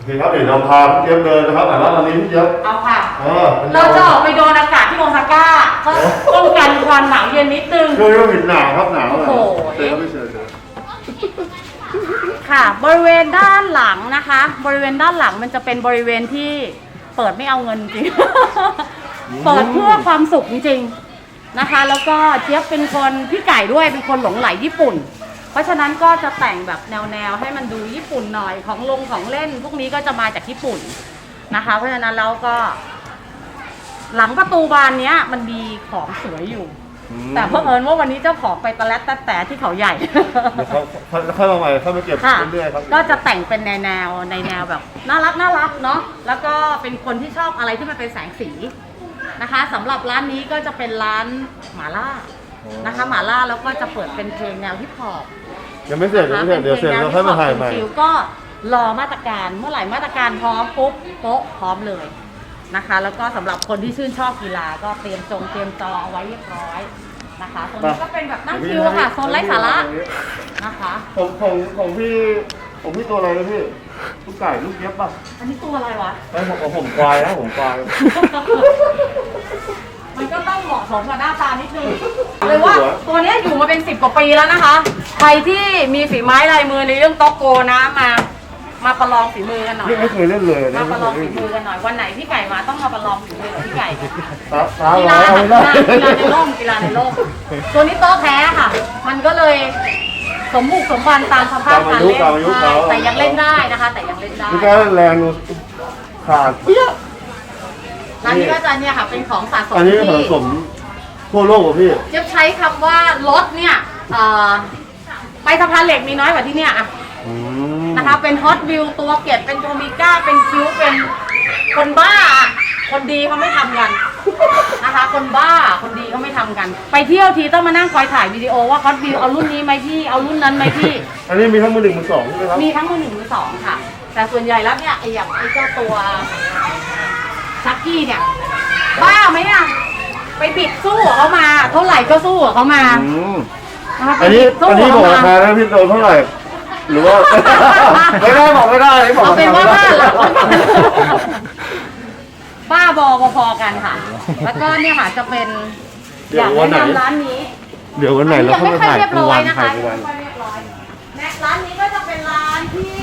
โอเคครับเดี๋ยวเราพาพี่เจี๊ยบเดินนะครับแต่ว่าตอนนี้พี่เจี๊ยบเอาค่ะ เออป็นเราจะออกไปโดนอากาศที่โอซาก้าก็ป้องกันความหนาวเย็นนิดนึง ช่วงนี้มันหนาวครับหนาวโอ้โห เจอครับพี่เชิญเชิญค่ะ บริเวณด้านหลังนะคะ บริเวณด้านหลังมันจะเป็นบริเวณที่เปิดไม่เอาเงินจริง เปิดเพื่อความสุขจริงๆนะคะ แล้วก็เจี๊ยบเป็นคนพี่ไก่ด้วยเป็นคนหลงไหลญี่ปุ่น เพราะฉะนั้นก็จะแต่งแบบแนวๆให้มันดูญี่ปุ่นหน่อยของลงของเล่น พวกนี้ก็จะมาจากญี่ปุ่นนะคะ เพราะฉะนั้นเราก็ หลังประตูบานเนี้ย มันมีของสวยอยู่แต่เพอเอิญว่าวันนี้เจ้าของไปตะแลดตะแต่ที่เขาใหญ่ เดี๋ยวเขาเขาค่อยมาใหม่เข้ามาเก็บค่ะเรื่อยๆครับก็จะแต่งเป็นในแนวในแนวแบบน่ารักน่ารักเนาะ แล้วก็เป็นคนที่ชอบอะไรที่มันเป็นแสงสีนะคะสำหรับร้านนี้ก็จะเป็นร้านหมาล่านะคะหมาล่าแล้วก็จะเปิดเป็นเพลงแนวฮิปฮอป ยังไม่เสร็จยังไม่เสร็จเดี๋ยวเสร็จเราค่อยมาถ่ายใหม่ชิวๆก็รอมาตรการเมื่อไหร่มาตรการพร้อมปุ๊บโป๊ะพร้อมเลยนะคะ แล้วก็สำหรับคนที่ชื่นชอบกีฬาก็เตรียมจงเตรียมจอเอาไว้เรียบร้อยนะคะตรงนี้ก็เป็นแบบนั่งชิวอะค่ะโซนไร้สาระนะคะ ของของของพี่ของพี่ตัวอะไรนะพี่ลูกไก่ลูกเย็บป่ะอันนี้ตัวอะไรวะไอ้ผมของผมควายนะผมควาย มันก็ต้องเหมาะสมกับหน้าตานิดนึง เลยว่าตัวเนี้ยอยู่มาเป็นสิบกว่าปีแล้วนะคะ ใครที่มีฝีไม้ลายมือในเรื่องโต๊ะโกนะมา มาประลองฝีมือกันหน่อย นี่ไม่เคยเล่นเลยมานะประลองฝีมือกันหน่อย วันไหนพี่ไก่มาต้องมาประลองฝีมือกับพี่ไก่ตาตากีร้าฬายเอากีไม่ฬาได้ กีฬาในร่มกีฬาในร่มตัวนี้โต๊ะแพ้ค่ะ มันก็เลยสมบุกสมบันตามสภาพการเล่นใช่แต่ยังเล่นได้นะคะ แต่ยังเล่นได้นี่ก็แรงขาดเปี้ย ร้านนี้ก็จะเนี่ยค่ะเป็นของสะสมอันนี้ผที่สม ทั่วโลกป่ะพี่จะใช้คำว่ารถเนี่ยเอ่อไปสะพานเหล็กมีน้อยกว่าที่เนี่ยอะอืมนะคะเป็นฮอตวิวตัวเกตเป็นโทมิก้าเป็นคิ้วเป็นคนบ้าอะคนดีเขาไม่ทำกันนะคะ คนบ้าคนดีเขาไม่ทำกัน ไปเที่ยวทีต้องมานั่งคอยถ่ายวิดีโอว่าฮอตวิวเอารุ่นนี้ไหมพี่เอารุ่นนั้นไหมพี่ อันนี้มีทั้งมือหนึ่งมือสองใช่ไหมครับ มีทั้งมือหนึ่งมือสองค่ะ แต่ส่วนใหญ่แล้วเนี่ยไอ้อย่างไอ้เจ้าตัวชักกี้เนี่ย บ้าไหมอะ ไปบิดสู้กับเขามา เท่าไหร่ก็สู้กับเขามาอืมนะคะไปอันนี้บิดสู้อันนี้กับอกเขารามาคาแล้วพี่โดนเท่าไหร่ หรือว่า ไม่ได้บอกไม่ได้อันนี้บอกเอาราเป็นคาว่าไม่บ้าได้หลักบ้าบอพอๆกันค่ะ แล้วก็เนี่ยค่ะจะเป็นอเดี๋ยยาวกวันแนะไหน นำร้านนี้ เดี๋ยววันไหนเรายังเข้าไม่มาค่อยถ่ายเรียบกลางร้อวัยนนะคะถ่ายกยัลางงวันไม่ค่อยเรียบร้อยแม็กร้านนี้ก็จะเป็นร้านที่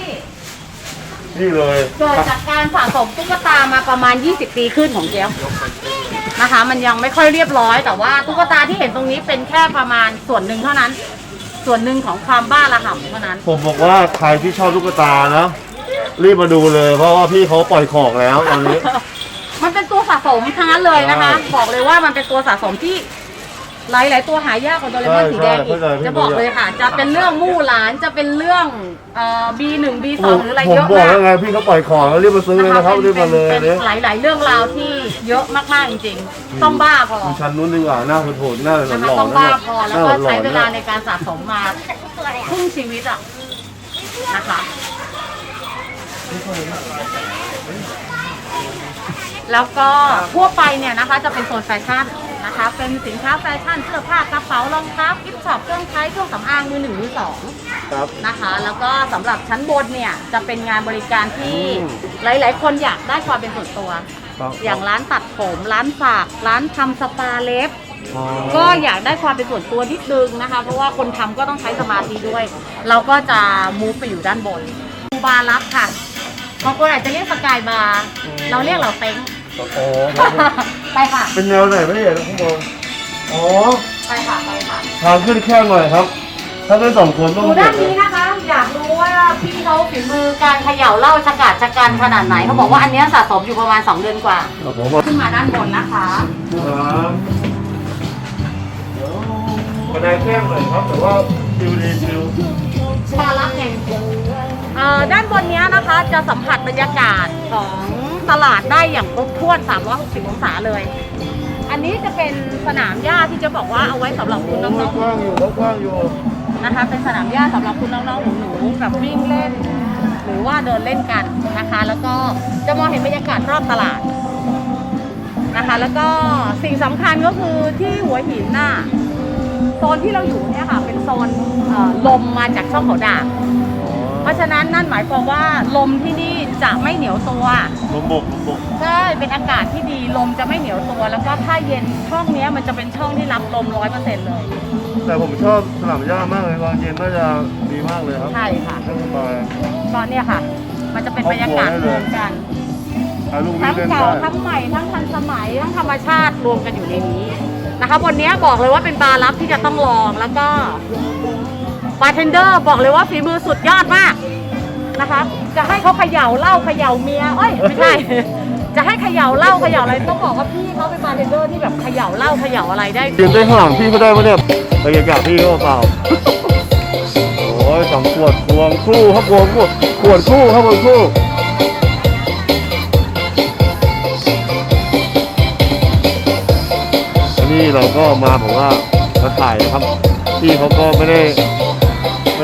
นี่เลย เกิดจากการสะสมตุ๊กตามาประมาณ 20 ปีขึ้นของเจ๊ยบ นะคะ มันยังไม่ค่อยเรียบร้อยแต่ว่าตุ๊กตาที่เห็นตรงนี้เป็นแค่ประมาณส่วนหนึ่งเท่านั้น ส่วนหนึ่งของความบ้าระห่ำเท่านั้น ผมบอกว่าใครที่ชอบลูกตานะรีบมาดูเลย เพราะว่าพี่เขาปล่อยของแล้วตอนนี้ มันเป็นตัวสะสมทั้งนั้นเลยนะคะใช่บอกเลยว่ามันเป็นตัวสะสมที่ หลายๆตัวหายากกว่าโดเรมอนใช่สีแดงอีก ใช่เข้าใจจะบอกเลยค่ะ จะเป็นเรื่องมู่หลานจะเป็นเรื่องเอ่อ B1 B2 หรืออะไรผมเยอะบอกมากแล้วไงพี่เขาปล่อยของแล้วรีบมาซื้อเลยนะครับเป็รีบมาเลยเป็นเนี่ยหลายๆเรื่องราวที่เยอะมากๆจริงๆ ต้องบ้าพอดูชั้นนู้นดีกว่าหน้าโหดๆหน้าหนะคะล่อต้องๆนะบ้าเนี่ยพอหแล้วน้าก็หล่อใช้ๆเวเนี่ลายในการสะสมมาครึ่งชีวิตอะนะคะ แล้วก็ทั่วไปเนี่ยนะคะจะเป็นโซนแฟชั่น นะคะ เป็นสินค้าแฟชั่นเสื้อผ้ากระเป๋ารองเท้ากิฟต์ช็อปเครื่องใช้เครื่องสำอางมือหนึ่งมือสองครับ นะคะ แล้วก็สำหรับชั้นบนเนี่ยจะเป็นงานบริการที่อืม หลาย ๆ คนอยากได้ความเป็นส่วนตัวครับอย่างร้านตัดผม ร้านฝาก ร้านทำสปาเล็บ อ๋อ ก็อยากได้ความเป็นส่วนตัวนิดนึงนะคะ เพราะว่าคนทำก็ต้องใช้สมาธิด้วย เราก็จะมูฟไปอยู่ด้านบนบาร์ลับค่ะบางคนอาจจะเรียกสกายบาร์เราเรียกเราเต็ง โอ้โหครับ ไปค่ะ เป็นแนวไหนไม่เห็นข้างบนอ๋อไปค่ะ ไปค่ะทางขึ้นแค่หน่อยครับ ถ้าเป็นสองคนต้องดูเห็ด้านนนี้นะคะ อยากรู้ว่าพี่เขาฝีมือการเขย่าเหล้าชะกาดชะกันขนาดไหนเขาบอกว่าอันเนี้ยสะสมอยู่ประมาณ 2 เดือนกว่า ครับผมว่าขึ้นมาด้านบนนะคะครับเดี๋ยวบันไดแคบหน่อยครับ แต่ว่าฟิวดีฟิวบาร์ลับเองเอ่อด้านบนเนี้ยนะคะจะสัมผัสบรรยากาศของ ตลาดได้อย่างครบถ้วน 360 องศาเลย อันนี้จะเป็นสนามหญ้าที่จะบอกว่าเอาไว้สำหรับคุณน้องกว้างอยู่กว้างอยู่ๆนะคะ เป็นสนามหญ้าสำหรับคุณน้องๆหนูๆแบบวิ่งเล่น หรือว่าเดินเล่นกันนะคะ แล้วก็จะมองเห็นบรรยากาศรอบตลาดนะคะ แล้วก็สิ่งสำคัญก็คือที่หัวหินน่ะโซนที่เราอยู่เนี่ยค่ะเป็นโซนเอ่อลมมาจากช่องเขาด่าง เพราะฉะนั้นนั่นหมายความว่าลมที่นี่ จะไม่เหนียวตัว ลมบกลมบกใช่ เป็นอากาศที่ดีลมจะไม่เหนียวตัว แล้วก็ถ้าเย็นช่องเนี้ยมันจะเป็นช่องที่รับลมร้อยเปอร์เซ็นต์เลย แต่ผมชอบสนามหญ้ามากเลยตอนเย็นน่าจะดีมากเลยครับใช่ค่ะนั่งสบาย ตอนเนี้ยค่ะ มันจะเป็นบรรยากาศรวมกัน ถ่ายรูปทั้วิ่งงเล่นเก่าได้ทั้งใหม่ทั้งทันสมัยทั้งธรรมชาติรวมกันอยู่ในนี้นะคะวันนี้บอกเลยว่าเป็นบาร์ลับที่จะต้องลองแล้วก็บาร์เทนเดอร์บอกเลยว่าฝีมือสุดยอดมาก นะคะ จะให้เขาเขย่าเหล้าเขย่าเมียเอ้ยไม่ใช่ จะให้เขย่าเหล้าเขย่าอะไรต้องบอกว่าพี่เขาเป็นบาร์เทนเดอร์ที่แบบเขย่าเหล้าเขย่าอะไรได้ ยืนได้ข้างหลังพี่ก็ได้ปะเนี่ยบรรยากาศพี่ก็เปล่า โอ้ยสองขวดพวงคู่ครับพวงคู่ขวดคู่ครับพวงคู่อันนี้เราก็มาผมว่ามาถ่ายนะครับพี่เขาก็ไม่ได้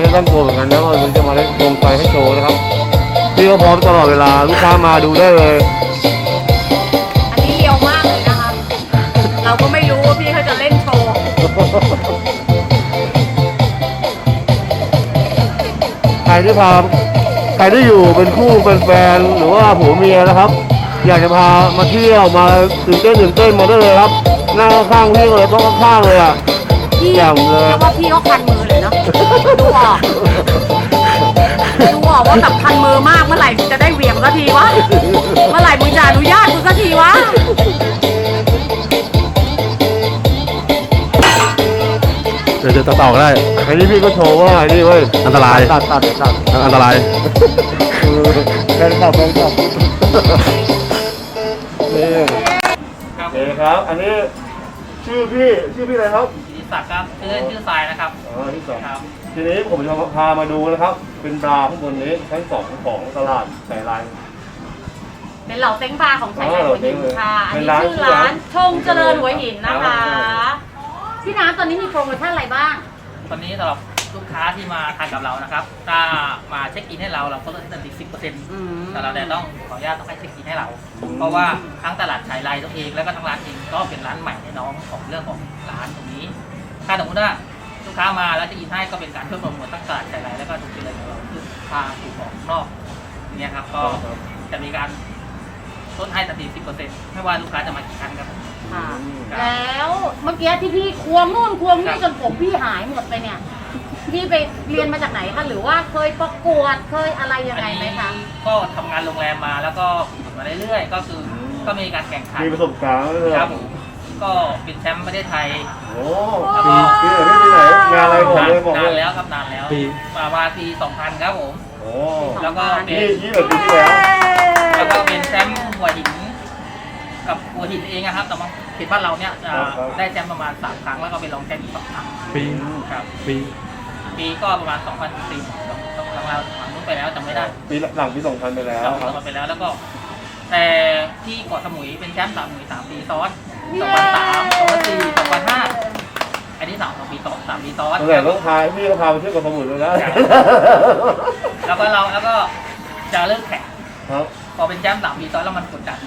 ไม่ได้ตั้งตัวเหมือนกันนะว่ามันจะมาเล่นโคมไฟให้โชว์นะครับพี่ก็พร้อมตลอดเวลาลูกค้ามาดูได้เลย อันนี้เรียวมากเลยนะคะ เราก็ไม่รู้ว่าพี่เขาจะเล่นโชว์ใครที่พาใครที่อยู่เป็นคู่เป็นแฟนหรือว่าผัวเมียนะครับ อยากจะพามาเที่ยวมาตื่นเต้นตื่นเต้นมาได้เลยครับนั่งข้างๆพี่เลยโต๊ะข้างๆเลยอะ พี่แจ่มเลยเรียกว่าพี่เขาคันมือเลยเนาะดูออกดูออกว่าแบบคันมือมากเมื่อไหร่จะได้เหวี่ยงสักทีวะ เมื่อไหร่มึงจะอนุญาตกูสักทีวะ เดี๋ยวจะต่อก็ได้ อันนี้พี่ก็โชว์ว่าไอ้นี่เว้ยอันตราย ตัดตัดตัดอันตรายเออแฟนคลับแฟนคลับนี่โอเคครับ อันนี้ชื่อพี่ชื่อพี่อะไรครับ ศิริศักดิ์ครับชื่อเล่นชื่อทรายนะครับอ๋อที่สองครับ ทีนี้ผมจะพามาดูนะครับ เป็นบราข้างบนนี้ชั้นสองของตลาดสายลาย เป็นเหล่าเต็งบาร์ของสายใหญ่หัวหินค่ะ อันเป็นนี้ร้านชื่อร้านชงเจริญหัวหินนะคะครับพี่น้ำตอนนี้มีโปรโมชั่นอะไรบ้าง ตอนนี้สำหรับลูกค้าที่มาทานกับเรานะครับ ถ้ามาเช็คอินให้เราเราก็ลดให้ทันทีสิบเปอร์เซ็นต์อืมแต่เราแต่ต้องขออนุญาตต้องให้เช็คอินให้เรา เพราะว่าทั้งตลาดชายไลน์ตัวเองแล้วก็ทั้งร้านเองก็เป็นร้านใหม่ในน้องของเรื่องของร้านตรงนี้ ถ้าสมมติว่าลูกค้ามาแล้วจะอินให้ก็เป็นการช่วยโปรโมทตั้งตลาดชายไลน์แล้วก็ถูกเจริญของเราคือพาถูกออกนอกอย่างเนี่ยครับก็จะมีการลดให้ทันทีสิบเปอร์เซ็นต์ไม่ว่าลูกค้าจะมากี่ครั้งครับผมค่ะครับแล้วเมื่อกี้ที่พี่ควงนู่นควงนี่จนผมพี่หายหมดไปเนี่ย พี่ไปเรียนมาจากไหนคะหรือว่าเคยประกวดเคยอะไรยังไงไหมคะก็ทำงานโรงแรมมาแล้วก็ฝึกมาเรื่อยๆก็คือก็มีการแข่งขันมีประสบการณ์เลยครับผม ก็เป็นแชมป์ประเทศไทยโอ้ปีปีไหนปีไหนงานอะไรผมนานเลยบอกนาเลนยแล้วครับนานแล้วปี มามาปี2000ครับผม โอ้แล้วก็เป็ยี่นยี่แบบปีที่แล้วแล้วก็เป็นแชมป์หัวหิน กับหัวหินเองนะครับ แต่ว่าเขตบ้านเราเนี่ยจะได้แชมป์ประมาณ3ครั้งแล้วก็เป็นรองแชมป์อีกสองครั้งปีครับ ปีปีก็ประมาณ2014ต้องต้องเราผ่านนู้นไปแล้วจำไม่ได้ ปีหลังปีสองพันไปแล้วเราครับทำไปแล้วแล้วก็ แต่ที่เกาะสมุยเป็นแชมป์สามสมุยสามปีซ้อน สองพันสามสองพันสี่สองพันห้าอันนี้สามสองปีซ้อนสามปีซ้อนตั้งแต่ต้องพาพี่ก็พาไปเที่ยวกับสมุนเลยนะแล้วก็เราแล้วก็จะเลิกแข่งครับพอเป็นแชมป์สามปีซ้อนแล้วมันกดดัน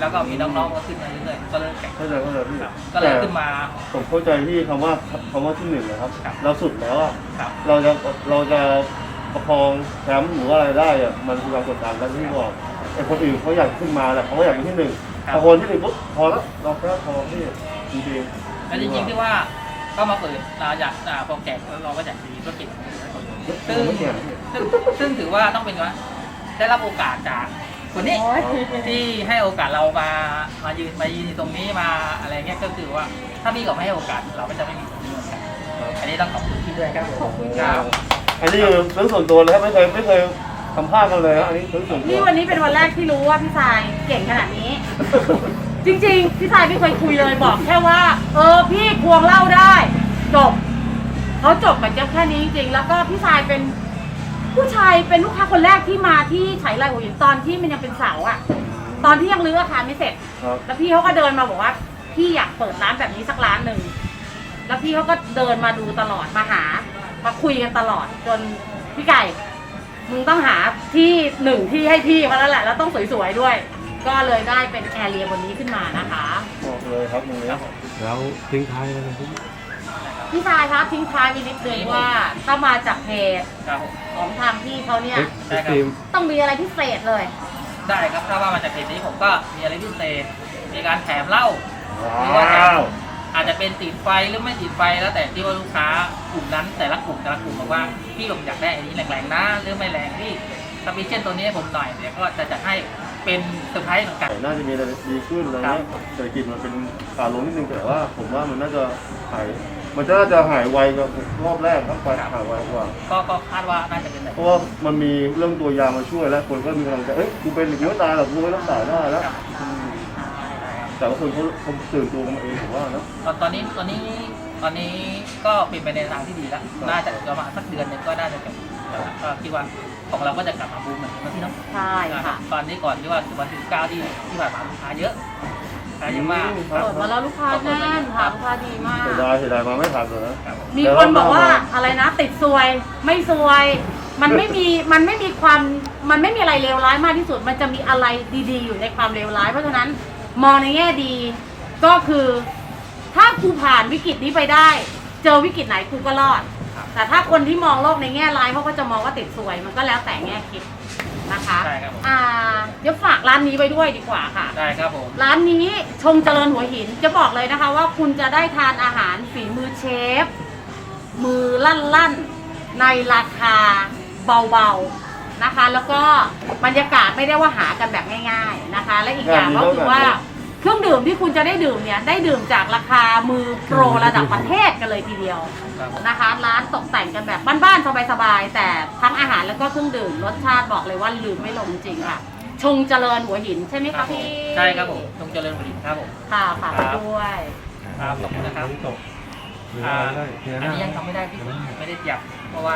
แล้วก็มีน้องๆก็ขึ้นมาเรื่อยๆก็เลิกแข่งเข้าใจเข้าใจพี่ครับก็เลยขึ้นมาผมเข้าใจพี่คำว่าคำว่าที่หนึ่งนะครับครับเราสุดแล้วอะครับเราจะเราจะประคองแชมป์หรือว่าอะไรได้อะมันคือความกดดันแล้วที่บอกไอ้คนอื่นเขาอยากขึ้นมาแหละเขาก็อยากเป็นที่หนึ่ง พอคนที่หนึ่งปุ๊บพอแล้วเราแค่พอพี่จริงๆแล้วจริงๆที่ว่าก็มาเปิดเราอยากอ่าพอแก่เราก็อยากมีธุรกิจของตัวเองไม่เกี่ยวซึ่งซึ่งถือว่าต้องเป็นว่าได้รับโอกาสจากคนนี้โอ้ยที่ให้โอกาสเรามามายืนมายืนอยู่ตรงนี้มาอะไรเงี้ยก็คือว่าถ้าพี่เขาไม่ให้โอกาสเราก็จะไม่มีตรงนี้เหมือนกันอันนี้ต้องขอบคุณพี่ด้วยครับผมขอบคุณคค่ะรับอันนี้คือเรื่องส่วนตัวเลยครับไม่เคยไม่เคย สัมภาษณ์กันเลยครับอันนี้เรื่องส่วนตัวนี่วันนี้เป็นวันแรกที่รู้ว่าพี่ชายเก่งขนาดนี้ จริงๆ พี่ชายไม่เคยคุยเลยบอกแค่ว่า เออพี่ควงเหล่าได้ จบเขาจบกับเจ้าแค่นี้จริงๆแล้วก็พี่ชายเป็นผู้ชายเป็นลูกค้าคนแรกที่มาที่ไฉไลหัวหินตอนที่มันยังเป็นเสาอะตอนที่ยังรื้ออาคารไม่เสร็จ ครับแล้วพี่เขาก็เดินมาบอกว่า พี่อยากเปิดร้านแบบนี้สักร้านหนึ่ง แล้วพี่เขาก็เดินมาดูตลอดมาหา มาคุยกันตลอดจนพี่ไก่ มึงต้องหาที่หนึ่งที่ให้พี่เขาแล้วแหละแล้วต้องสวยๆด้วย ก็เลยได้เป็นแอร์เรียบนนี้ขึ้นมานะคะบอกเลยครับตรงนี้แล้วทิ้งท้ายไว้เลยพี่พี่ชายคะทิ้งท้ายไว้นิดนึงว่าถ้ามาจากเพจครับผมของทางพี่เขาเนี่ยเอ็กซ์ตรีมต้องมีอะไรพิเศษเลย ได้ครับถ้าว่ามาจากเพจนี้ผมก็มีอะไรพิเศษมีการแถมเหล้า ว้าว อาจจะเป็นติดไฟหรือไม่ติดไฟแล้วแต่ที่ว่าลูกค้ากลุ่มนั้นแต่ละกลุ่มแต่ละกลุ่มบอกว่าพี่ผมอยากได้อันนี้แรงๆนะหรือไม่แรงพี่ถ้ามีเช่นตัวนี้ให้ผมหน่อยเนี่ยก็จะจัดให้เป็นเซอร์ไพรส์เหมือนกัน น่าจะมีอะไรดีขึ้นอะไรเงี้ยเศรษฐกิจมันเป็นขาลงนิดนึงแต่ว่า ผมว่ามันน่าจะหายมันน่าจะหายไวกว่ารอบแรกครับไปหายไวกว่าก็ก็คาดว่าน่าจะเป็นแบบเพราะว่ามันมีเรื่องตัวยามาช่วยแล้วคนก็มีกำลังใจเอ้ยกูเป็นหรือกูไม่ตายหรอกกูไม่รักษาได้แล้วอืม แต่ว่าคนเขาเขาตื่นตัวมาเองผมว่านะตอนตอนนี้ตอนนี้ตอนนี้ก็เป็นไปในทางที่ดีแล้ว น่าจะประมาณสักเดือนหนึงก็น่าจะจบแล้วก็คิดว่าของเราก็จะกลับมาบูมเหมือนเดิมนะพี่เนาะใช่ค่ะตอนนี้ก่อนที่ว่าวันที่9ที่ที่ผ่านมาลูกค้าเยอะลูกค้าเยอะมากครับเปิดมาแล้วลูกค้าแน่นค่ะลูกค้าดีมาก เสียดายเสียดายมาไม่ทันเลยนะ ครับผมมีคนบอกว่าอะไรนะ ติดซวย ไม่ซวย มันไม่มีมันไม่มีความมันไม่มีอะไรเลวร้ายมากที่สุด มันจะมีอะไรดีๆ อยู่ในความเลวร้ายเพราะฉะนั้น มองในแง่ดี ก็คือถ้ากูผ่านวิกฤตนี้ไปได้ เจอวิกฤตไหนกูก็รอด แต่ถ้าคนที่มองโลกในแง่ร้ายเขาก็จะมองว่าติดซวยมันก็แล้วแต่แง่คิดนะคะใช่ครับผม อ่าเดี๋ยวฝากร้านนี้ไว้ด้วยดีกว่าค่ะ ได้ครับผม ร้านนี้ชงเจริญหัวหินจะบอกเลยนะคะว่าคุณจะได้ทานอาหารฝีมือเชฟ มือลั่นลั่นๆในราคาเบาๆ นะคะ แล้วก็บรรยากาศไม่ได้ว่าหากันแบบง่าย ๆนะคะ และอีกอย่างก็คือว่าเครื่องดื่มที่คุณจะได้ดื่มเนี่ยได้ดื่มจากราคามือโปรระดับประเทศกันเลยทีเดียวครับผมนะคะ ร้านตกแต่งกันแบบบ้านๆสบายๆแต่ทั้งอาหารแล้วก็เครื่องดื่มรสชาติบอกเลยว่าลืมไม่ลงจริงค่ะชงเจริญหัวหินใช่ไหมครัคะบผมพี่ใช่ครับผมตรงเจริญผลิตครับผมค่ะฝากไว้ครับด้วยครับขอบคุณนะครับตกอ่าอันนี้ยังทำไม่ได้พี่ไม่ได้เตรียมเพราะว่า